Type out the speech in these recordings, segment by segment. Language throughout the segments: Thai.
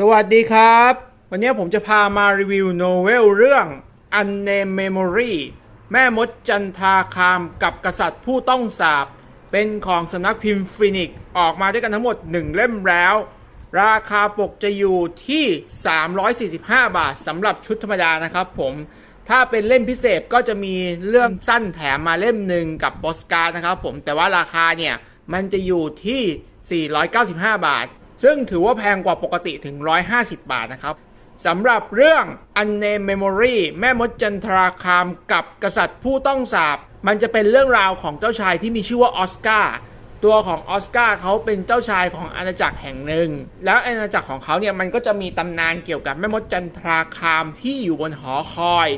สวัสดีครับ วันนี้ผมจะพามารีวิวโนเวลเรื่อง Unnamed Memory แม่มดจันทาคามกับกษัตริย์ผู้ต้องสาบ เป็นของสำนักพิมพ์ฟินิกออกมาด้วยกันทั้งหมด 1 เล่มแล้ว ราคาปกจะอยู่ที่ 345 บาทสำหรับชุดธรรมดานะครับผมถ้าเป็นเล่มพิเศษก็จะมีเรื่องสั้นแถมมาเล่มหนึ่งกับโปสการ์นะครับผมแต่ว่าราคาเนี่ย มันจะอยู่ที่ 495 บาท ซึ่งถือว่าแพงกว่าปกติถึง 150 บาทนะครับสำหรับเรื่อง Unnamed Memory แม่มดจันทราคามกับกษัตริย์ผู้ต้องสาบ มันจะเป็นเรื่องราวของเจ้าชายที่มีชื่อว่าออสการ์ตัวของออสการ์เขาเป็นเจ้าชายของอาณาจักรแห่งหนึ่ง แล้วอาณาจักรของเขาเนี่ยมันก็จะมีตำนานเกี่ยวกับแม่มดจันทราคามที่อยู่บนหอคอย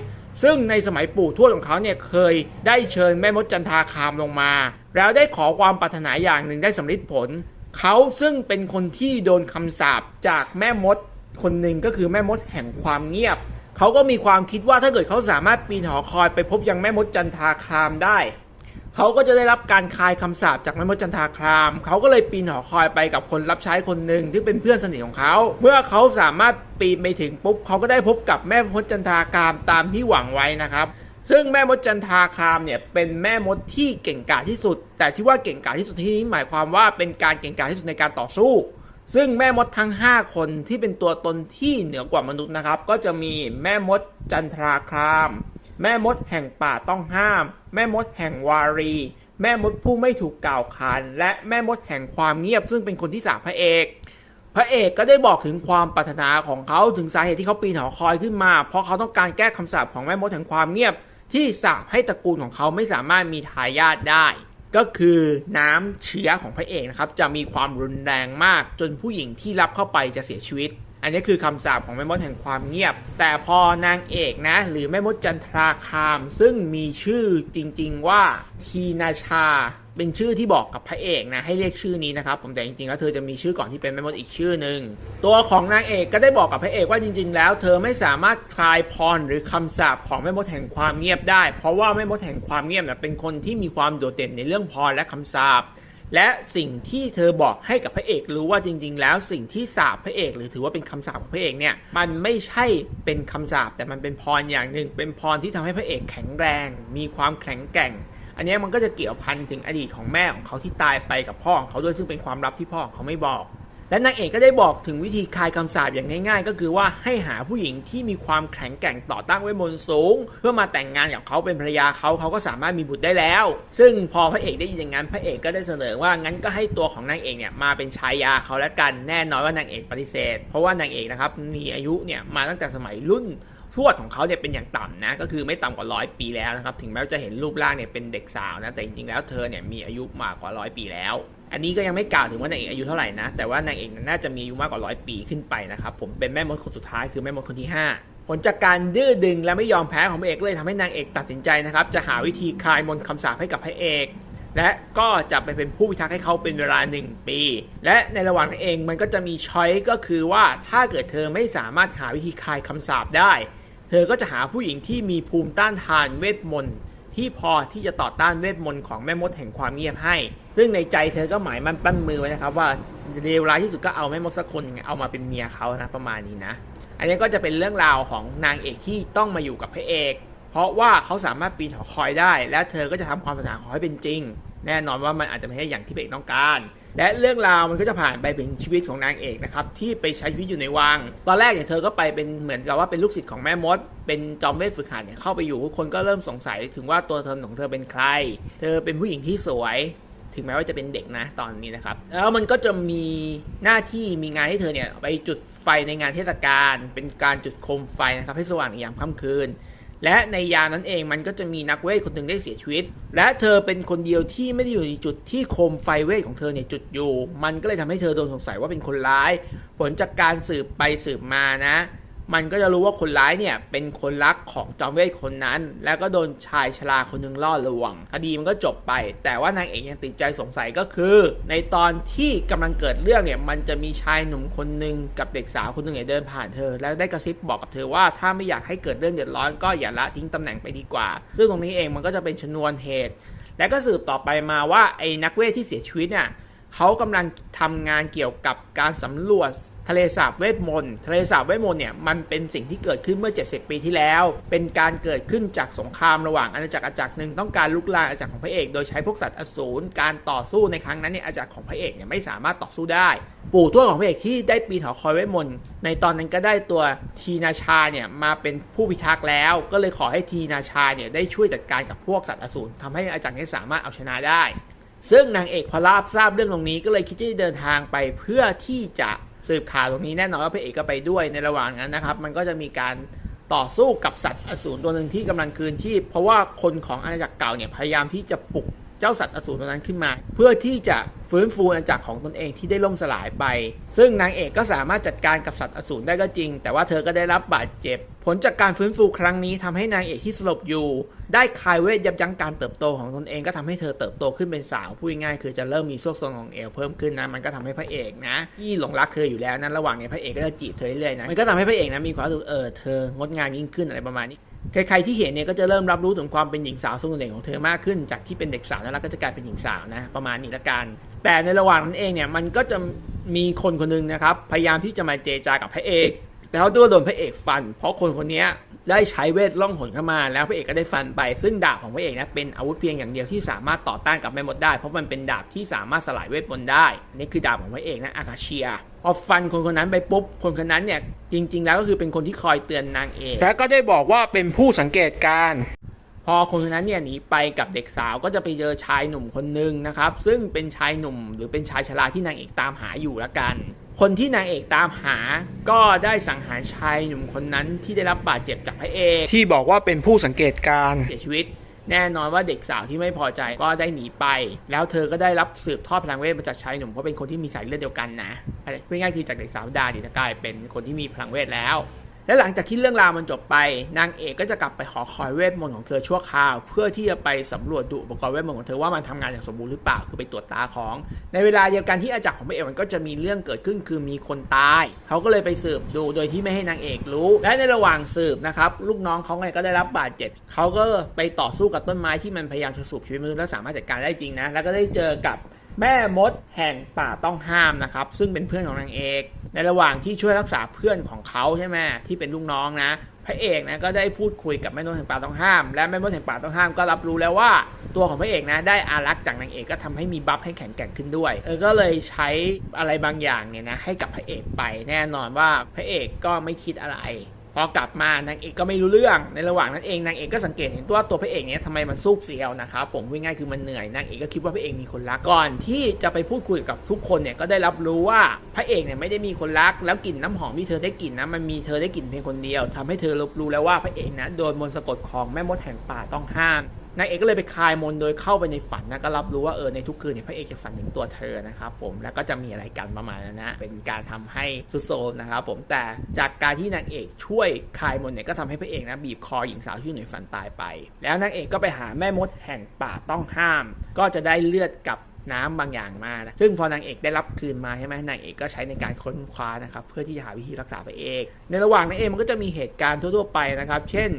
ซึ่งในสมัยปู่ทวดของเขาเนี่ยเคยได้เชิญแม่มดจันทราคามลงมา แล้วได้ขอความปรารถนาอย่างหนึ่งได้สำเร็จผล เขาซึ่งเป็นคนที่โดนคำสาปจากแม่มดคนหนึ่งก็คือแม่มดแห่งความเงียบ เขาก็มีความคิดว่าถ้าเกิดเขาสามารถปีนหอคอยไปพบยังแม่มดจันทาคามได้ เขาก็จะได้รับการคลายคำสาปจากแม่มดจันทาคราม เขาก็เลยปีนหอคอยไปกับคนรับใช้คนหนึ่งที่เป็นเพื่อนสนิทของเขา เมื่อเขาสามารถปีนไปถึงปุ๊บเขาก็ได้พบกับแม่มดจันทาคามตามที่หวังไว้นะครับ ซึ่งแม่มดจันทราคามเนี่ยเป็นแม่มดที่เก่งกาจที่สุด แต่ที่ว่าเก่งกาจที่สุดที่นี้หมายความว่าเป็นการเก่งกาจที่สุดในการต่อสู้ ซึ่งแม่มดทั้ง 5 คนที่เป็นตัวตนที่เหนือกว่ามนุษย์นะครับ ก็จะมีแม่มดจันทราคาม แม่มดแห่งป่าต้องห้าม แม่มดแห่งวารี แม่มดผู้ไม่ถูกกล่าวขาน และแม่มดแห่งความเงียบ ซึ่งเป็นคนที่สามพระเอกพระเอกก็ได้บอกถึงความปรารถนาของเขาถึงสาเหตุที่เขาปีนหอคอยขึ้นมา เพราะเขาต้องการแก้คำสาปของแม่มดแห่งความเงียบ ที่สาปให้ตระกูลของเขาไม่สามารถมีทายาทได้ ก็คือน้ำเชื้อของพระเอกนะครับ จะมีความรุนแรงมากจนผู้หญิงที่รับเข้าไปจะเสียชีวิต อันนี้คือคำสาปของแม่มดแห่งความเงียบ แต่พอนางเอกนะ หรือแม่มดจันทราคาม ซึ่งมีชื่อจริง ๆ ว่าทีนาชา เป็นชื่อที่บอกกับพระเอกนะให้เรียกชื่อนี้นะครับผมแต่จริงๆแล้วเธอจะมีชื่อก่อนที่เป็นแม่มดอีกชื่อหนึ่งตัวของนางเอกก็ได้บอกกับพระเอกว่าจริง ๆ แล้ว เธอไม่สามารถคลายพรหรือคำสาปของแม่มดแห่งความเงียบได้ เพราะว่าแม่มดแห่งความเงียบเนี่ยเป็นคนที่มีความโดดเด่นในเรื่องพรและคำสาปและสิ่งที่เธอบอกให้กับพระเอกรู้ว่าจริง ๆ แล้วสิ่งที่สาปพระเอก หรือถือว่าเป็นคำสาปของพระเอกเนี่ยมันไม่ใช่เป็นคำสาปแต่มันเป็นพรอย่างหนึ่ง เป็นพรที่ทำให้พระเอกแข็งแรง มีความแข็งแกร่ง อันนี้มันก็จะเกี่ยวพันถึงอดีตของแม่ของเขาที่ตายไปกับพ่อของเขาด้วยซึ่งเป็นความลับที่พ่อของเขาไม่บอก และนางเอกก็ได้บอกถึงวิธีคลายคำสาปอย่างง่าย ๆ ก็คือว่าให้หาผู้หญิงที่มีความแข็งแกร่งต่อต้านเวทมนต์สูง เพื่อมาแต่งงานกับเขาเป็นภรรยาเขาเขาก็สามารถมีบุตรได้แล้ว ซึ่งพอพระเอกได้ยินอย่างนั้นพระเอกก็ได้เสนอว่างั้นก็ให้ตัวของนางเอกเนี่ยมาเป็นชายาเขาแล้วกันแน่นอนว่านางเอกปฏิเสธ เพราะว่านางเอกนะครับมีอายุเนี่ยมาตั้งแต่สมัยรุ่น ทวดของเขาเนี่ยเป็นอย่างต่ำนะ ก็คือไม่ต่ำกว่าร้อยปีแล้วนะครับ ถึงแม้ว่าจะเห็นรูปร่างเนี่ยเป็นเด็กสาวนะ แต่จริงๆแล้วเธอเนี่ยมีอายุมากกว่าร้อยปีแล้ว อันนี้ก็ยังไม่กล่าวถึงว่านางเอกอายุเท่าไหร่นะ แต่ว่านางเอกน่าจะมีอายุมากกว่าร้อยปีขึ้นไปนะครับ ผมเป็นแม่มดคนสุดท้ายคือแม่มดคนที่ 5ผลจากการดื้อดึงและไม่ยอมแพ้ของพระเอกเลยทำให้นางเอกตัดสินใจนะครับ จะหาวิธีคลายมนต์คำสาปให้กับพระเอก และก็จะไปเป็นผู้พิทักษ์ให้เขาเป็นเวลา 1 ปี และในระหว่างนั้นเองมันก็จะมีช้อยก็คือว่าถ้าเกิดเธอไม่สามารถหาวิธีคลายคำสาปได้ เธอก็จะหาผู้หญิงที่มีภูมิต้านทานเวทมนต์ที่พอที่จะต่อต้านเวทมนต์ของแม่มดแห่งความเงียบให้ ซึ่งในใจเธอก็หมายมันปั้นมือไว้นะครับว่าเลวร้ายที่สุดก็เอาแม่มดสักคนงเอามาเป็นเมียเขานะประมาณนี้นะ อันนี้ก็จะเป็นเรื่องราวของนางเอกที่ต้องมาอยู่กับพระเอก เพราะว่าเขาสามารถปีนหอคอยได้ และเธอก็จะทำความปรารถนาขอให้เป็นจริง แน่นอนว่ามันอาจจะไม่ใช่อย่างที่พระเอกต้องการ และเรื่องราวมันก็จะผ่านไปเป็นชีวิตของนางเอกนะครับที่ไปใช้ชีวิตอยู่ในวัง ตอนแรกเนี่ยเธอก็ไปเป็นเหมือนกับว่าเป็นลูกศิษย์ของแม่มด เป็นจอมเวทฝึกหัดเนี่ยเข้าไปอยู่คนก็เริ่มสงสัยถึงว่าตัวเธอของเธอเป็นใคร เธอเป็นผู้หญิงที่สวยถึงแม้ว่าจะเป็นเด็กนะตอนนี้นะครับ แล้วมันก็จะมีหน้าที่มีงานให้เธอเนี่ยไปจุดไฟในงานเทศกาลเป็นการจุดโคมไฟนะครับให้สว่างในยามค่ำคืน และในยามนั้นเองมันก็จะมีนักเวทคนหนึ่งได้เสียชีวิต และเธอเป็นคนเดียวที่ไม่ได้อยู่ในจุดที่โคมไฟเวทของเธอเนี่ยจุดอยู่ มันก็เลยทำให้เธอโดนสงสัยว่าเป็นคนร้าย ผลจากการสืบไปสืบมานะ มันก็จะรู้ว่าคนร้ายเนี่ยเป็นคนรักของจอมเวทคนนั้น แล้วก็โดนชายชราคนหนึ่งล่อลวง คดีมันก็จบไป แต่ว่านางเอกยังติดใจสงสัยก็คือ ในตอนที่กำลังเกิดเรื่องเนี่ยมันจะมีชายหนุ่มคนหนึ่งกับเด็กสาวคนหนึ่งเนี่ยเดินผ่านเธอ แล้วได้กระซิบบอกกับเธอว่าถ้าไม่อยากให้เกิดเรื่องเดือดร้อนก็อย่าละทิ้งตำแหน่งไปดีกว่า ซึ่งตรงนี้เองมันก็จะเป็นชนวนเหตุ และก็สืบต่อไปมาว่าไอ้นักเวทที่เสียชีวิตเนี่ยเขากำลังทำงานเกี่ยวกับการสำรวจ ทะเลสาบเวทมนต์ทะเลสาบเวทมนต์เนี่ยมันเป็นสิ่งที่เกิดขึ้นเมื่อ 70 ปีที่แล้ว เป็นการเกิดขึ้นจากสงครามระหว่างอาณาจักรอาณาจักรหนึ่งต้องการลุกลามอาณาจักรของพระเอกโดยใช้พวกสัตว์อสูรการต่อสู้ในครั้งนั้นเนี่ยอาณาจักรของพระเอกเนี่ยไม่สามารถต่อสู้ได้ ปู่ทวดของพระเอกที่ได้ปีนหอคอยเวทมนต์ในตอนนั้นก็ได้ตัวทีนาชาเนี่ยมาเป็นผู้พิทักษ์แล้ว ก็เลยขอให้ทีนาชาเนี่ยได้ช่วยจัดการกับพวกสัตว์อสูรทำให้อาณาจักรนี้สามารถเอาชนะได้ ซึ่งนางเอกพอราบทราบเรื่องตรงนี้ก็เลยคิดที่จะเดินทางไปเพื่อที่จะ สืบข่าวตรงนี้แน่นอนว่าพระเอกก็ไปด้วยในระหว่างนั้นนะครับ มันก็จะมีการต่อสู้กับสัตว์อสูรตัวหนึ่งที่กำลังคืนชีพ เพราะว่าคนของอาณาจักรเก่าเนี่ยพยายามที่จะปลุก เจ้าสัตว์อสูรตัวนั้นขึ้นมา เพื่อที่จะฟื้นฟูอาณาจักรของตนเองที่ได้ล่มสลายไป ซึ่งนางเอกก็สามารถจัดการกับสัตว์อสูรได้ก็จริง แต่ว่าเธอก็ได้รับบาดเจ็บ ผลจากการฟื้นฟูครั้งนี้ทำให้นางเอกที่สลบอยู่ ได้คลายเวทยับยั้งการเติบโตของตนเองก็ทำให้เธอเติบโตขึ้นเป็นสาวพูดง่ายคือจะเริ่มมีซวกทรงของเอวเพิ่มขึ้นนะมันก็ทำให้พระเอกนะที่หลงรักเธออยู่แล้วนั้นระหว่างเนี้พระเอกก็จะจีบเธอเรื่อยๆนะมันก็ทำให้พระเอกนะมีความรู้สึกเออเธองดงามยิ่งขึ้นอะไรประมาณนี้ ใครๆที่เห็นเนี่ยก็จะเริ่มรับรู้ถึงความเป็นหญิงสาวทรงเด่นของเธอมากขึ้น จากที่เป็นเด็กสาวแล้วก็จะกลายเป็นหญิงสาวนะประมาณนี้ละกัน แต่ในระหว่างนั้นเองเนี่ยมันก็จะมีคนคนหนึงนะครับพยายามที่จะมาเจรจากับพระเอก แล้วตัวโดนพระเอกฟัน เพราะคนคนนี้ได้ใช้เวทล่องหนเข้ามา แล้วพระเอกก็ได้ฟันไป ซึ่งดาบของพระเอกนะเป็นอาวุธเพียงอย่างเดียวที่สามารถต่อต้านกับแม่มดได้ เพราะมันเป็นดาบที่สามารถสลายเวทมนต์ได้ นี่คือดาบของพระเอกนะอาคาเชียพอฟันคนคนนั้นไปปุ๊บ คนคนนั้นเนี่ยจริง ๆ แล้วก็คือเป็นคนที่คอยเตือนนางเอก และก็ได้บอกว่าเป็นผู้สังเกตการณ์ พอคนคนนั้นเนี่ยหนีไปกับเด็กสาวก็จะไปเจอชายหนุ่มคนหนึ่งนะครับ ซึ่งเป็นชายหนุ่มหรือเป็นชายชราที่นางเอกตามหาอยู่ละกัน คนที่นางเอกตามหา ก็ได้สังหารชายหนุ่มคนนั้นที่ได้รับบาดเจ็บจากพระเอกที่บอกว่าเป็นผู้สังเกตการณ์เสียชีวิต แน่นอนว่าเด็กสาวที่ไม่พอใจก็ได้หนีไป แล้วเธอก็ได้รับสืบทอดพลังเวทมาจากชายหนุ่มเพราะเป็นคนที่มีสายเลือดเดียวกันนะอะไรพูดง่ายๆคือจากเด็กสาวดาเนี่ยจะกลายเป็นคนที่มีพลังเวทแล้ว และหลังจากที่เรื่องราวมันจบไป นางเอกก็จะกลับไปหอคอยเวทมนต์ของเธอชั่วคราว เพื่อที่จะไปสำรวจดูอุปกรณ์เวทมนต์ของเธอว่ามันทำงานอย่างสมบูรณ์หรือเปล่าคือไปตรวจตาของ ในเวลาเดียวกันที่อาจักรของพระเอกมันก็จะมีเรื่องเกิดขึ้นคือมีคนตาย เขาก็เลยไปสืบดูโดยที่ไม่ให้นางเอกรู้ และในระหว่างสืบนะครับลูกน้องเขาไงก็ได้รับบาดเจ็บเขาก็ไปต่อสู้กับต้นไม้ที่มันพยายามจะสูบชีวิตมนุษย์และสามารถจัดการได้จริงนะแล้วก็ได้เจอกับแม่มดแห่งป่าต้องห้ามนะครับ ซึ่งเป็นเพื่อนของนางเอก ในระหว่างที่ช่วยรักษาเพื่อนของเขาใช่ไหมที่เป็นลูกน้องนะ พระเอกนะก็ได้พูดคุยกับแม่มดแห่งป่าต้องห้าม และแม่มดแห่งป่าต้องห้ามก็รับรู้แล้วว่าตัวของพระเอกนะได้อารักจากนางเอกก็ทำให้มีบัฟให้แข็งแกร่งขึ้นด้วยเออก็เลยใช้อะไรบางอย่างเนี่ยนะให้กับพระเอกไปแน่นอนว่าพระเอกก็ไม่คิดอะไร พอกลับมานางเอกก็ไม่รู้เรื่องในระหว่างนั้นเองนางเอกก็สังเกตเห็นตัวตัวพระเอกเนี้ยทำไมมันซูบเซียวนะครับผมพูดง่ายคือมันเหนื่อยนางเอกก็คิดว่าพระเอกมีคนรักก่อนที่จะไปพูดคุยกับทุกคนเนี่ยก็ได้รับรู้ว่าพระเอกเนี่ยไม่ได้มีคนรัก แล้วกลิ่นน้ำหอมที่เธอได้กลิ่นนะมันมีเธอได้กลิ่นเพียงคนเดียวทำให้เธอรับรู้แล้วว่าพระเอกนะโดนมนต์สะกดของแม่มดแห่งป่าต้องห้ามนางเอกก็เลยไปคลายมนโดยเข้าไปในฝันนะก็รับรู้ว่าเออในทุกคืนเนี่ยพระเอกจะฝันถึงตัวเธอนะครับผมแล้วก็จะมีอะไรกันประมาณนั้นนะเป็นการทำให้สุดโซมนะครับผมแต่จากการที่นางเอกช่วยคลายมนเนี่ยก็ทำให้พระเอกนะบีบคอหญิงสาวที่อยู่ในฝันตายไป แล้วนางเอกก็ไปหาแม่มดแห่งป่าต้องห้าม ก็จะได้เลือดกับ น้ำบางอย่างมานะซึ่งพอนางเอกได้รับคืนมาใช่ไหมนางเอกก็ใช้ในการค้นคว้านะครับเพื่อที่จะหาวิธีรักษาพระเอกในระหว่างนั้นเองมันก็จะมีเหตุการณ์ทั่วๆไปนะครับ เช่น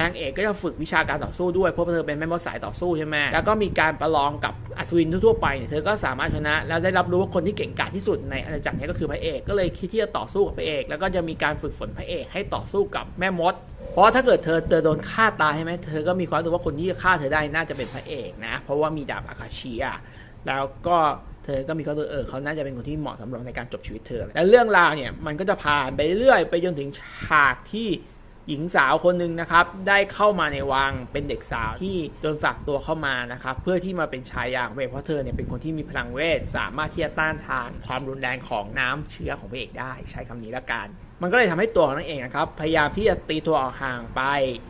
นางเอกก็จะฝึกวิชาการต่อสู้ด้วยเพราะเธอเป็นแม่มดสายต่อสู้ใช่ไหมแล้วก็มีการประลองกับอัศวินทั่วๆไปเนี่ยเธอก็สามารถชนะแล้วได้รับรู้ว่าคนที่เก่งกาจที่สุดในอาณาจักรนี้ก็คือพระเอกก็เลยคิดที่จะต่อสู้กับพระเอก แล้วก็จะมีการฝึกฝนพระเอกให้ต่อสู้กับแม่มดเพราะถ้าเกิดเธอเธอโดนฆ่าตายใช่ไหมเธอก็มีความรู้ว่าคนที่จะฆ่าเธอได้น่าจะเป็นพระเอกนะ เพราะว่ามีดาบอาคาชีย แล้วก็เธอก็มีความรู้เออเขาน่าจะเป็นคนที่เหมาะสำหรับในการจบชีวิตเธอ และเรื่องราวเนี่ยมันก็จะผ่านไปเรื่อยไปจนถึงฉากที่หญิงสาวคนหนึ่งนะครับ ได้เข้ามาในวังเป็นเด็กสาวที่โดนฝากตัวเข้ามานะครับ เพื่อที่มาเป็นชายาของพระเอกเพราะเธอเนี่ยเป็นคนที่มีพลังเวท สามารถที่จะต้านทานความรุนแรงของน้ำเชื้อของพระเอกได้ ใช้คำนี้ละกัน มันก็เลยทำให้ตัวของนางเอกนะครับพยายามที่จะตีตัวออกห่างไป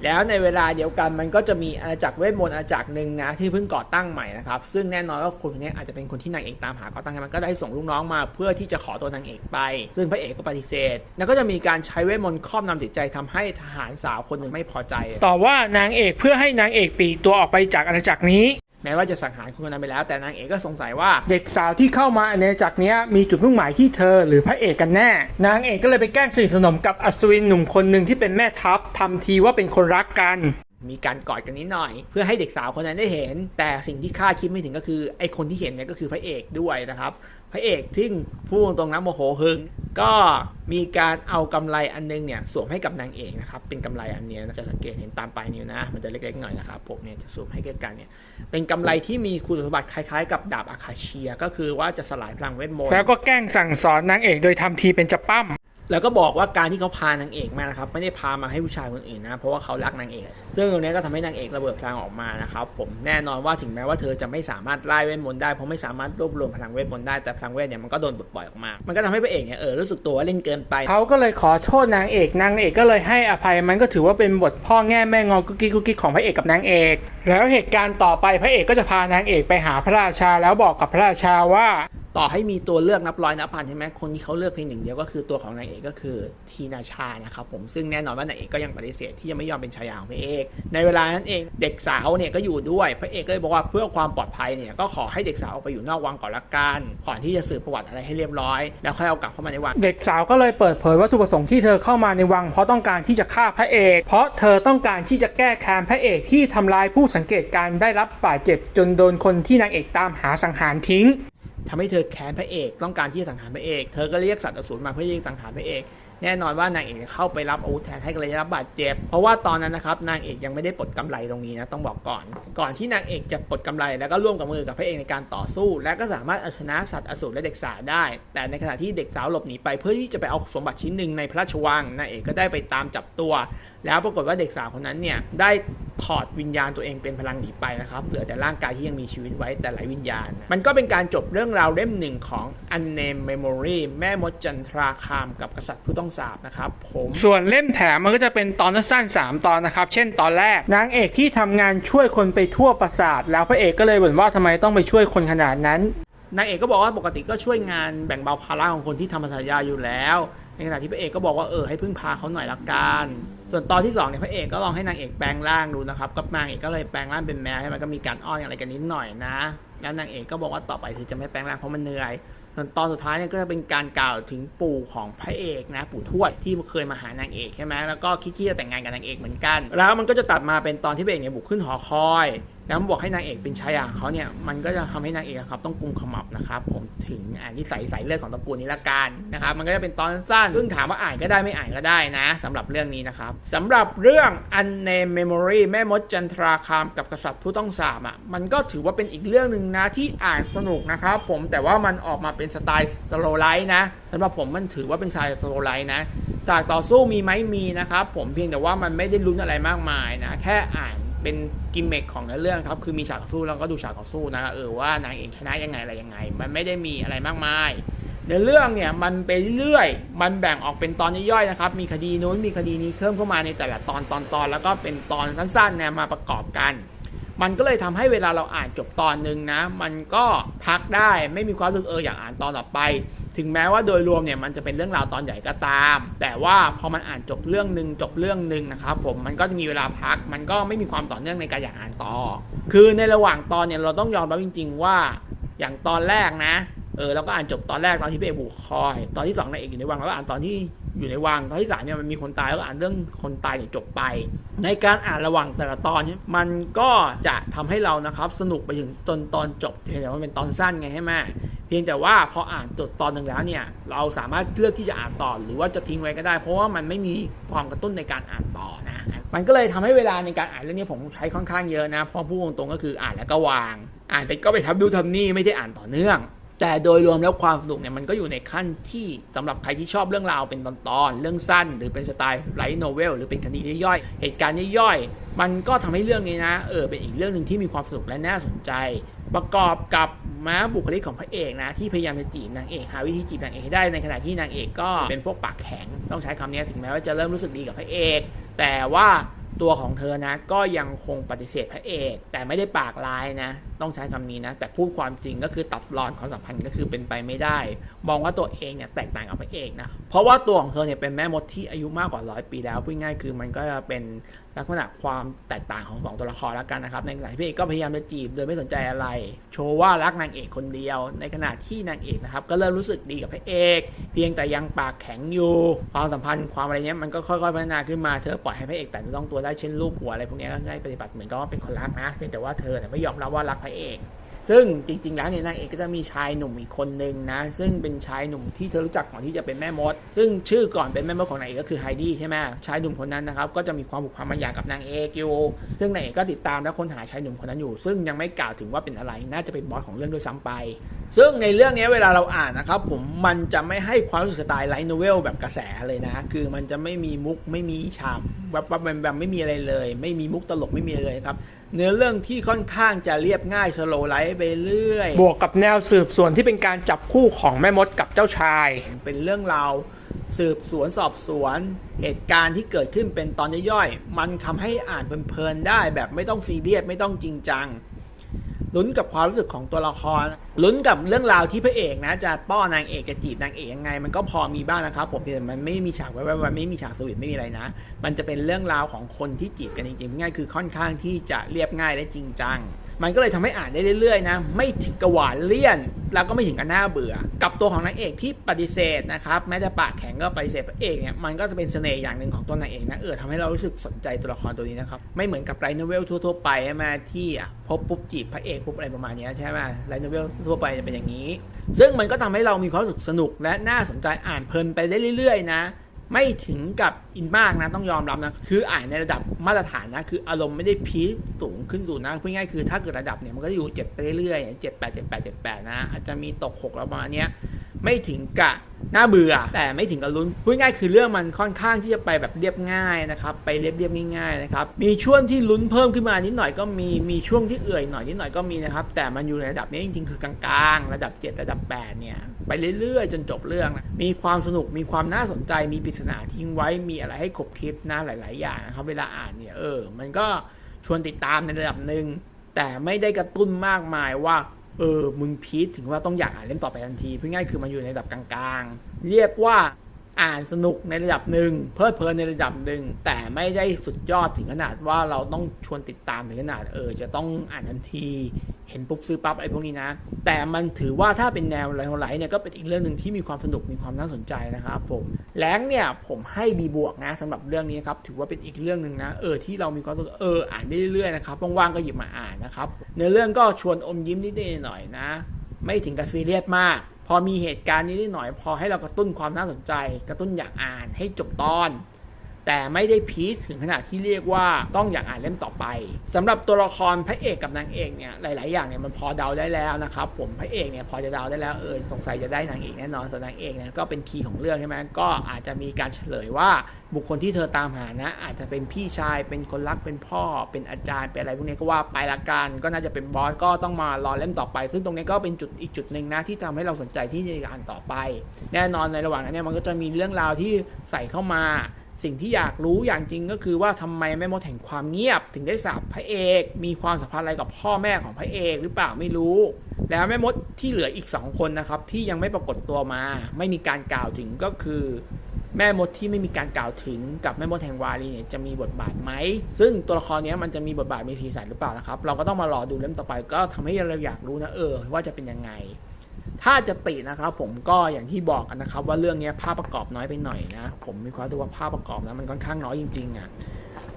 แล้วในเวลาเดียวกันมันก็จะมีอาณาจักรเวทมนต์อาณาจักรหนึ่งนะที่เพิ่งก่อตั้งใหม่นะครับซึ่งแน่นอนว่าคนนี้อาจจะเป็นคนที่นางเอกตามหาก่อตั้งมันก็ได้ส่งลูกน้องมา เพื่อที่จะขอตัวนางเอกไป ซึ่งพระเอกก็ปฏิเสธ แล้วก็จะมีการใช้เวทมนต์ครอบนำจิตใจทำให้ทหารสาวคนหนึ่งไม่พอใจ ต่อว่านางเอกเพื่อให้นางเอกปีตัวออกไปจากอาณาจักรนี้ แม้ว่าจะสังหารคนคนนั้นไปแล้ว แต่นางเอกก็สงสัยว่า เด็กสาวที่เข้ามาในจาณาจักรนี้มีจุดมุ่งหมายที่เธอหรือพระเอกกันแน่ นางเอกก็เลยไปแกล้งสนิทสนมกับอัศวินหนุ่มคนหนึ่งที่เป็นแม่ทัพทำทีว่าเป็นคนรักกันมีการกอดกันนิดหน่อย เพื่อให้เด็กสาวคนนั้นได้เห็น แต่สิ่งที่คาดคิดไม่ถึงก็คือไอ้คนที่เห็นเนี่ยก็คือพระเอกด้วยนะครับ พระเอกที่พูดตรงๆนะโมโหหึงก็มีการเอากำไรอันนึงเนี่ยสวมให้กับนางเอกนะครับเป็นกำไรอันนี้นะจะสังเกตเห็นตามปลายนิ้วนะ มันจะเล็กๆหน่อยนะครับผมเนี่ยจะสวมให้แก่กันเนี่ยเป็นกำไรที่มีคุณสมบัติคล้ายๆ กับดาบอาคาเชีย ก็คือว่าจะสลายพลังเวทมนต์แล้วก็แกล้งสั่งสอนนางเอกโดยทำทีเป็นจะปั้ม แล้วก็บอกว่าการที่เขาพานางเอกมานะครับไม่ได้พามาให้ผู้ชายคนอื่นนะเพราะว่าเขารักนางเอกซึ่งตรงนี้ก็ทำให้นางเอกระเบิดพลังออกมานะครับผมแน่นอนว่าถึงแม้ว่าเธอจะไม่สามารถไล่เวทมนต์ได้เพราะไม่สามารถรวบรวมพลังเวทมนต์ได้แต่พลังเวทเนี่ยมันก็โดนปลดปล่อยออกมา มันก็ทำให้พระเอกเนี่ยเออรู้สึกตัวว่าเล่นเกินไปเขาก็เลยขอโทษนางเอกนางเอกก็เลยให้อภัยมันก็ถือว่าเป็นบทพ่อแง่แม่งอกุ๊กกิ๊กกุ๊กกิ๊กของพระเอกกับนางเอก แล้วเหตุการณ์ต่อไปพระเอกก็จะพานางเอกไปหาพระราชา แล้วบอกกับพระราชาว่า ต่อให้มีตัวเลือกนับร้อยนับพันใช่ไหมคนที่เขาเลือกเพียงหนึ่งเดียวก็คือตัวของนางเอกก็คือทีนาชานะครับผมซึ่งแน่นอนว่านางเอกก็ยังปฏิเสธที่จะไม่ยอมเป็นชายาของพระเอก ในเวลานั้นเองเด็กสาวเนี่ยก็อยู่ด้วยพระเอกก็เลยบอกว่าเพื่อความปลอดภัยเนี่ยก็ขอให้เด็กสาวออกไปอยู่นอกวังก่อนละกันก่อนที่จะสืบประวัติอะไรให้เรียบร้อย แล้วค่อยเอากลับเข้ามาในวังเด็กสาวก็เลยเปิดเผยวัตถุประสงค์ที่เธอเข้ามาในวัง เพราะต้องการที่จะฆ่าพระเอก เพราะเธอต้องการที่จะแก้แค้นพระเอกที่ทำลายผู้สังเกตการณ์ได้รับบาดเจ็บจนโดนคนที่นางเอกตามหาสังหารทิ้ง ทำให้เธอแค้นพระเอกต้องการที่จะสังหารพระเอก เธอก็เรียกสัตว์อสูรมาเพื่อที่จะสังหารพระเอก แน่นอนว่านางเอกเข้าไปรับอาวุธแทนให้ก็เลยได้รับบาดเจ็บ เพราะว่าตอนนั้นนะครับนางเอกยังไม่ได้ปลดกำไรตรงนี้นะต้องบอกก่อน ก่อนที่นางเอกจะปลดกำไร แล้วก็ร่วมกับมือกับพระเอกในการต่อสู้ และก็สามารถเอาชนะสัตว์อสูรและเด็กสาวได้ แต่ในขณะที่เด็กสาวหลบหนีไปเพื่อที่จะไปเอาสมบัติชิ้นหนึ่งในพระราชวังนางเอกก็ได้ไปตามจับตัว แล้วปรากฏว่าเด็กสาวคนนั้นเนี่ยได้ถอดวิญญาณตัวเองเป็นพลังหนีไปนะครับ เหลือแต่ร่างกายที่ยังมีชีวิตไว้แต่ไร้วิญญาณ มันก็เป็นการจบเรื่องราวเล่มหนึ่งของ Unnamed Memory แม่มดจันทราคามกับกษัตริย์ผู้ต้องสาปนะครับผมส่วนเล่มแถมมันก็จะเป็นตอนสั้นๆ3ตอนนะครับ เช่นตอนแรก นางเอกที่ทำงานช่วยคนไปทั่วปราสาท แล้วพระเอกก็เลยบ่นว่าทำไมต้องไปช่วยคนขนาดนั้นนางเอกก็บอกว่าปกติก็ช่วยงานแบ่งเบาภาระของคนที่ทำสัญญาอยู่แล้ว ในขณะที่พระเอกก็บอกว่าเออให้พึ่งพาเขาหน่อยละกัน ส่วนตอนที่สองเนี่ยพระเอกก็ลองให้นางเอกแปลงร่างดูนะครับก็นางเอกก็เลยแปลงร่างเป็นแมวใช่ไหมก็มีการอ้อนอะไรกันนิดหน่อยนะ แล้วนางเอกก็บอกว่าต่อไปเธอจะไม่แปลงร่างเพราะมันเหนื่อยส่วนตอนสุดท้ายเนี่ยก็จะเป็นการกล่าวถึงปู่ของพระเอกนะ ปู่ทวดที่เคยมาหานางเอกใช่ไหมแล้วก็คิดที่จะแต่งงานกับนางเอกเหมือนกัน แล้วมันก็จะตัดมาเป็นตอนที่พระเอกเนี่ยบุกขึ้นหอคอย แล้วมันบอกให้นางเอกเป็นชายาของเขาเนี่ยมันก็จะทำให้นางเอกอะครับต้องกุมขมับนะครับผมถึงอ่านที่ใส่สายเลือดของตระกูลนี้ละกันนะครับมันก็จะเป็นตอนสั้นซึ่งถามว่าอ่านก็ได้ไม่อ่านก็ได้นะสำหรับเรื่องนี้นะครับสำหรับเรื่อง Unnamed Memory แม่มดจันทราคามกับกษัตริย์ผู้ต้องสาบอะมันก็ถือว่าเป็นอีกเรื่องหนึ่งนะที่อ่านสนุกนะครับผมแต่ว่ามันออกมาเป็นสไตล์สโลไลท์นะสำหรับผมมันถือว่าเป็นสไตล์สโลไลท์นะจากต่อสู้มีไหมมีนะครับผมเพียงแต่ว่ามันไม่ได้ลุ้นอะไรมากมายนะแค่อ่าน เป็นกิมเมคของเนื้อเรื่องครับ คือมีฉากต่อสู้แล้วก็ดูฉากต่อสู้นะเออว่านางเอกชนะยังไงอะไรยังไง มันไม่ได้มีอะไรมากมายเนื้อเรื่องเนี่ยมันไปเรื่อยมันแบ่งออกเป็นตอนย่อยๆนะครับ มีคดีนู้นมีคดีนี้เพิ่มเข้ามาในแต่ละตอนตอนตอนแล้วก็เป็นตอนสั้นๆเนี่ยมาประกอบกัน มันก็เลยทำให้เวลาเราอ่านจบตอนหนึ่งนะ มันก็พักได้ไม่มีความรู้สึกเอออยากอ่านตอนต่อไป ถึงแม้ว่าโดยรวมเนี่ยมันจะเป็นเรื่องราวตอนใหญ่ก็ตาม แต่ว่าพอมันอ่านจบเรื่องหนึ่งจบเรื่องหนึ่งนะครับผมมันก็จะมีเวลาพัก มันก็ไม่มีความต่อเนื่องในการอยากอ่านต่อ คือในระหว่างตอนเนี่ยเราต้องยอมรับจริง ๆ ว่าอย่างตอนแรกนะ เออเราก็อ่านจบตอนแรกตอนที่พระเอกบุกคอย ตอนที่สองนายเอกอยู่ในวังแล้วก็อ่านตอนที่อยู่ในวังตอนที่สามเนี่ยมันมีคนตายแล้วก็อ่านเรื่องคนตายเนี่ยจบไป ในการอ่านระหว่างแต่ละตอนมันก็จะทำให้เรานะครับสนุกไปถึงตอนตอนจบเพียงแต่ว่ามันเป็นตอนสั้นไงใช่ไหมเพียงแต่ว่าพออ่านจบตอนหนึ่งแล้วเนี่ยเราสามารถเลือกที่จะอ่านต่อหรือว่าจะทิ้งไว้ก็ได้ เพราะว่ามันไม่มีความกระตุ้นในการอ่านต่อนะมันก็เลยทำให้เวลาในการอ่านเรื่องนี้ผมใช้ค่อนข้างเยอะนะเพราะพูดตรงๆก็คืออ่านแล้วก็วาง อ่านเสร็จก็ไปทำดูทำนี่ไม่ได้อ่านต่อเนื่อง แต่โดยรวมแล้วความสนุกเนี่ยมันก็อยู่ในขั้นที่สำหรับใครที่ชอบเรื่องราวเป็นตอนๆ เรื่องสั้น หรือเป็นสไตล์ไลท์โนเวลหรือเป็นคดีย่อยๆ เหตุการณ์ย่อยๆ มันก็ทำให้เรื่องนี้นะเออเป็นอีกเรื่องหนึ่งที่มีความสนุกและน่าสนใจ ประกอบกับม้าบุคลิกของพระเอกนะที่พยายามจะจีบนางเอกหาวิธีจีบนางเอกให้ได้ในขณะที่นางเอกก็เป็นพวกปากแข็งต้องใช้คำนี้ถึงแม้ว่าจะเริ่มรู้สึกดีกับพระเอก แต่ว่าตัวของเธอนะก็ยังคงปฏิเสธพระเอก แต่ไม่ได้ปากร้ายนะ ต้องใช้คำนี้นะ แต่พูดความจริงก็คือตัดรอนความสัมพันธ์ก็คือเป็นไปไม่ได้ มองว่าตัวเองเนี่ยแตกต่างกับพระเอกนะ เพราะว่าตัวของเธอเนี่ยเป็นแม่มดที่อายุมากกว่าร้อยปีแล้วพูดง่ายคือมันก็จะเป็นลักษณะความแตกต่างของสองตัวละครแล้วกันนะครับ ในขณะที่พระเอกก็พยายามจะจีบโดยไม่สนใจอะไร โชว์ว่ารักนางเอกคนเดียว ในขณะที่นางเอกนะครับก็เริ่มรู้สึกดีกับพระเอก เพียงแต่ยังปากแข็งอยู่ความสัมพันธ์ความอะไรเนี้ยมันก็ค่อยๆพัฒนาขึ้นมาเธอปล่อยให้พระเอกแต่งต้องตัวได้เช่นรูปหัวอะไรพวกเนี้ยก็ให้ปฏิบัติเหมือนกับว่าเป็นคนรักนะเพียงแต่ว่าเธอเนี่ยไม่ยอมรับว่ารักพระเอกซึ่งจริง ๆ แล้วเนี่ยนางเอกก็จะมีชายหนุ่มอีกคนนึงนะ ซึ่งเป็นชายหนุ่มที่เธอรู้จักก่อนที่จะเป็นแม่มด ซึ่งชื่อก่อนเป็นแม่มดของนางเอกก็คือไฮดี้ใช่ไหมชายหนุ่มคนนั้นนะครับก็จะมีความผูกพันบางอย่างกับนางเอกอยู่ซึ่งนางเอกก็ติดตามและค้นหาชายหนุ่มคนนั้นอยู่ ซึ่งยังไม่กล่าวถึงว่าเป็นอะไรน่าจะเป็นบอสของเรื่องด้วยซ้ำไปซึ่งในเรื่องนี้เวลาเราอ่านนะครับผมมันจะไม่ให้ความรู้สึกสไตล์ไลท์โนเวลแบบกระแสเลยนะ คือมันจะไม่มีมุกไม่มีฉากแบบแบบแบบไม่มีอะไรเลย ไม่มีมุกตลกไม่มีเลยครับ เนื้อเรื่องที่ค่อนข้างจะเรียบง่ายสโลไลท์ไปเรื่อย บวกกับแนวสืบสวนที่เป็นการจับคู่ของแม่มดกับเจ้าชาย เป็นเรื่องราวสืบสวนสอบสวนเหตุการณ์ที่เกิดขึ้นเป็นตอนย่อยๆ มันทำให้อ่านเพลินๆได้แบบไม่ต้องซีเรียสไม่ต้องจริงจัง ลุ้นกับความรู้สึกของตัวละครลุ้นกับเรื่องราวที่พระเอกนะจะป้อนางเอกจะจีบนางเอกยังไง มันก็พอมีบ้างนะครับผมแต่มันไม่มีฉากไว้ไว้ไม่มีฉากสวีทไม่มีอะไรนะ มันจะเป็นเรื่องราวของคนที่จีบกันจริงๆง่ายคือค่อนข้างที่จะเรียบง่ายและจริงจัง มันก็เลยทำให้อ่านได้เรื่อยๆนะไม่ถึงกระหวานเลี่ยน แล้วก็ไม่ถึงกับน่าเบื่อ กับตัวของนางเอกที่ปฏิเสธนะครับแม้จะปากแข็งก็ปฏิเสธพระเอกเนี่ยมันก็จะเป็นเสน่ห์อย่างหนึ่งของตัวนางเอกนะเออทำให้เรารู้สึกสนใจตัวละครตัวนี้นะครับไม่เหมือนกับไลท์โนเวลทั่วๆไปใช่ไหมที่พบปุ๊บจีบพระเอกปุ๊บอะไรประมาณนี้ใช่ไหมไลท์โนเวลทั่วไปจะเป็นอย่างนี้ ซึ่งมันก็ทำให้เรามีความรู้สึกสนุกและน่าสนใจอ่านเพลินไปได้เรื่อยๆนะ ไม่ถึงกับอินมากนะต้องยอมรับนะคืออ่านในระดับมาตรฐานนะคืออารมณ์ไม่ได้พีสูงขึ้นสูงนะพูดง่ายคือถ้าเกิดระดับเนี่ยมันก็จะอยู่เจ็ดไปเรื่อยๆเจ็ดแปดเจ็ดแปดเจ็ดแปดนะอาจจะมีตกหกแล้วประมาณเนี้ย ไม่ถึงกับน่าเบื่อ แต่ไม่ถึงกับลุ้นพูดง่ายคือเรื่องมันค่อนข้างที่จะไปแบบเรียบง่ายนะครับไปเรียบเรียบง่ายๆนะครับมีช่วงที่ลุ้นเพิ่มขึ้นมานิดหน่อยก็มีมีช่วงที่เอื่อยหน่อยนิดหน่อยก็มีนะครับแต่มันอยู่ในระดับนี้จริงๆคือกลางๆ ระดับ 7 ระดับ 8 เนี่ยไปเรื่อยๆ จนจบเรื่องนะมีความสนุกมีความน่าสนใจมีปริศนาทิ้งไว้มีอะไรให้ขบคิดนะหลาย ๆ อย่างนะครับเวลาอ่านเนี่ยเออมันก็ชวนติดตามในระดับหนึ่งแต่ไม่ได้กระตุ้นมากมายว่า เออมึงพีทถึงว่าต้องอยากอ่านเล่มต่อไปทันทีเพื่อง่ายคือมันอยู่ในระดับกลางๆ เรียกว่า อ่านสนุกในระดับหนึ่งเพลิดเพลินในระดับหนึ่งแต่ไม่ได้สุดยอดถึงขนาดว่าเราต้องชวนติดตามถึงขนาดเออจะต้องอ่านทันทีเห็นปุ๊บซื้อปั๊บอะไรพวกนี้นะ แต่มันถือว่าถ้าเป็นแนวไลท์ไลท์เนี่ยก็เป็นอีกเรื่องหนึ่งที่มีความสนุกมีความน่าสนใจนะครับผมแล้งเนี่ยผมให้บีบวกนะสำหรับเรื่องนี้ครับถือว่าเป็นอีกเรื่องหนึ่งนะเออที่เรามีความเอออ่านได้เรื่อยๆนะครับว่างๆก็หยิบมาอ่านนะครับเนื้อเรื่องก็ชวนอมยิ้มนิดๆหน่อยๆนะ ไม่ถึงกับซีเรียสมาก พอมีเหตุการณ์นี้นิดหน่อย พอให้เรากระตุ้นความน่าสนใจ กระตุ้นอยากอ่านให้จบตอน แต่ไม่ได้พีคถึงขนาดที่เรียกว่าต้องอยากอ่านเล่มต่อไปสำหรับตัวละครพระเอกกับนางเอกเนี่ยหลาย ๆ อย่างเนี่ยมันพอเดาได้แล้วนะครับผมพระเอกเนี่ยพอจะเดาได้แล้วเออสงสัยจะได้นางเอกแน่นอนส่วนนางเอกเนี่ยก็เป็นคีย์ของเรื่องใช่ไหมก็อาจจะมีการเฉลยว่าบุคคลที่เธอตามหานะ อาจจะเป็นพี่ชายเป็นคนรักเป็นพ่อ เป็นอาจารย์เป็นอะไรพวกนี้ก็ว่าไปละกันก็น่าจะเป็นบอสก็ต้องมารอเล่มต่อไป ซึ่งตรงนี้ก็เป็นจุดอีกจุดหนึ่งนะที่ทำให้เราสนใจที่จะอ่านต่อไป แน่นอนในระหว่างนั้นเนี่ยมันก็จะมีเรื่องราวที่ใส่เข้ามา สิ่งที่อยากรู้อย่างจริงก็คือว่าทำไมแม่มดแห่งความเงียบ ถึงได้สาบพระเอก มีความสัมพันธ์อะไรกับพ่อแม่ของพระเอกหรือเปล่าไม่รู้ แล้วแม่มดที่เหลืออีกสองคนนะครับ ที่ยังไม่ปรากฏตัวมา ไม่มีการกล่าวถึงก็คือ แม่มดที่ไม่มีการกล่าวถึงกับแม่มดแห่งวารีเนี่ยจะมีบทบาทไหม ซึ่งตัวละครนี้มันจะมีบทบาทมีสีสันหรือเปล่านะครับ เราก็ต้องมารอดูเล่มต่อไป ก็ทำให้เราอยากรู้นะเออ ว่าจะเป็นยังไง ถ้าจะตินะครับผมก็อย่างที่บอกกันนะครับ ว่าเรื่องเนี้ยภาพประกอบน้อยไปหน่อยนะ ผมมีความรู้สึกว่าภาพประกอบนะมันค่อนข้างน้อยจริงๆอะ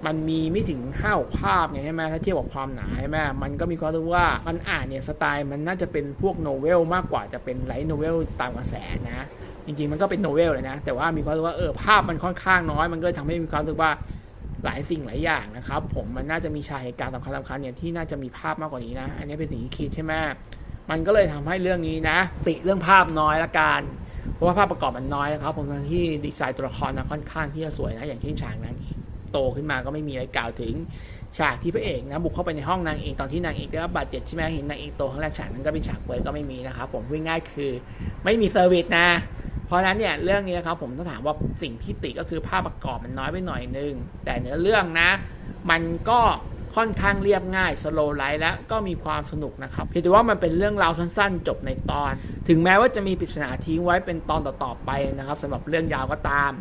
มันมีไม่ถึงห้าภาพไงใช่ไหมถ้าเทียบกับความหนาใช่ไหมมันก็มีความรู้ว่ามันอ่านเนี่ยสไตล์มันน่าจะเป็นพวกโนเวลมากกว่าจะเป็นไลท์โนเวลตามกระแสนะ จริงๆมันก็เป็นโนเวลเลยนะ แต่ว่ามีความรู้ว่าเออภาพมันค่อนข้างน้อย มันก็ทำให้มีความรู้ว่าหลายสิ่งหลายอย่างนะครับ ผมมันน่าจะมีฉากเหตุการณ์สำคัญสำคัญเนี่ยที่น่าจะมีภาพมากกว่านี้นะ อันนี้เป็นสิ่งที่คิดใช่ไหม มันก็เลยทำให้เรื่องนี้นะ ติเรื่องภาพน้อยละกันเพราะว่าภาพประกอบมันน้อยนะครับ ผมทั้งที่ดีไซน์ตัวละครนะค่อนข้างที่จะสวยนะ อย่างเช่นฉากนั้นโตขึ้นมาก็ไม่มีอะไรกล่าวถึงฉากที่พระเอกนะบุกเข้าไปในห้องนางเอกตอนที่นางเอกได้รับบาดเจ็บใช่ไหมเห็นนางเอกโตครั้งแรกฉากนั้นก็เป็นฉากเปิดก็ไม่มีนะครับผมพูดง่ายคือไม่มีเซอร์วิสนะ เพราะฉะนั้นเนี่ยเรื่องนี้นะครับผมต้องถามว่าสิ่งที่ติก็คือภาพประกอบมันน้อยไปหน่อยนึงแต่เนื้อเรื่องนะ มันก็ ค่อนข้างเรียบง่ายสโลไลท์และก็มีความสนุกนะครับเพียงแต่ว่ามันเป็นเรื่องราวสั้นๆ จบในตอน ถึงแม้ว่าจะมีปริศนาทิ้งไว้เป็นตอนต่อๆไปนะครับสำหรับเรื่องยาวก็ตาม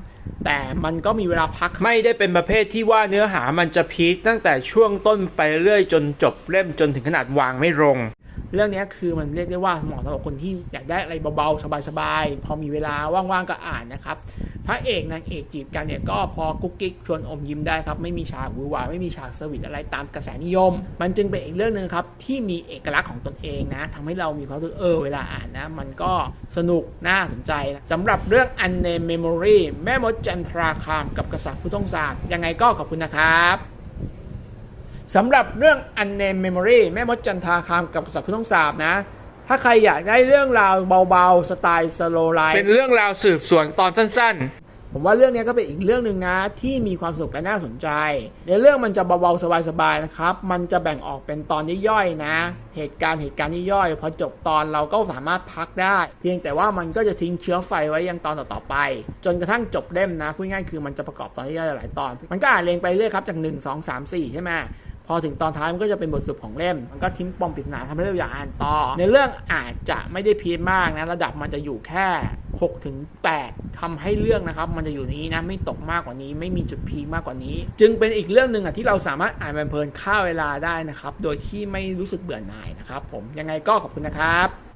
แต่มันก็มีเวลาพัก ไม่ได้เป็นประเภทที่ว่าเนื้อหามันจะพีคตั้งแต่ช่วงต้นไปเรื่อยจนจบเล่มจนถึงขนาดวางไม่ลงเรื่องนี้คือมันเรียกได้ว่าเหมาะสำหรับคนที่อยากได้อะไรเบาๆ สบายๆ พอมีเวลาว่างๆ ก็อ่านนะครับ พระเอกนางเอกจีบกันเนี่ยก็พอกุ๊กกิ๊กชวนอมยิ้มได้ครับไม่มีฉากวือหวาไม่มีฉากเซอร์วิสอะไรตามกระแสนิยม มันจึงเป็นอีกเรื่องหนึ่งครับที่มีเอกลักษณ์ของตนเองนะทำให้เรามีความรู้สึกเออเวลาอ่านนะมันก็สนุกน่าสนใจนะสำหรับเรื่อง Unnamed Memory แม่มดจันทราคามกับกษัตริย์ผู้ต้องสาบยังไงก็ขอบคุณนะครับสำหรับเรื่อง Unnamed Memory แม่มดจันทราคามกับกษัตริย์ผู้ต้องสาบนะ ถ้าใครอยากได้เรื่องราวเบาๆ สไตล์สโลไลเป็นเรื่องราวสืบสวนตอนสั้นผมว่าเรื่องนี้ก็เป็นอีกเรื่องหนึ่งนะที่มีความสนุกและน่าสนใจ ในเรื่องมันจะเบาๆ สบายๆ นะครับ มันจะแบ่งออกเป็นตอนย่อยๆ นะ เหตุการณ์เหตุการณ์ย่อยๆ พอจบตอนเราก็สามารถพักได้ เพียงแต่ว่ามันก็จะทิ้งเชื้อไฟไว้ยังตอนต่อๆไป จนกระทั่งจบเล่มนะ พูดง่ายๆคือมันจะประกอบตอนย่อยๆหลายตอน มันก็อ่านเรียงไปเรื่อยครับจาก 1 2 3 4 ใช่ไหม พอถึงตอนท้ายมันก็จะเป็นบทสรุปของเล่ม มันก็ทิ้งปมปริศนาทำให้เราอยากอ่านต่อ ในเรื่องอาจจะไม่ได้พีคมากนะ ระดับมันจะอยู่แค่6ถึง8ทำให้เรื่องนะครับ มันจะอยู่นี้นะไม่ตกมากกว่านี้ ไม่มีจุดพีคมากกว่านี้ จึงเป็นอีกเรื่องหนึ่งอะที่เราสามารถอ่านเพลินๆฆ่าเวลาได้นะครับ โดยที่ไม่รู้สึกเบื่อหน่ายนะครับ ผมยังไงก็ขอบคุณนะครับ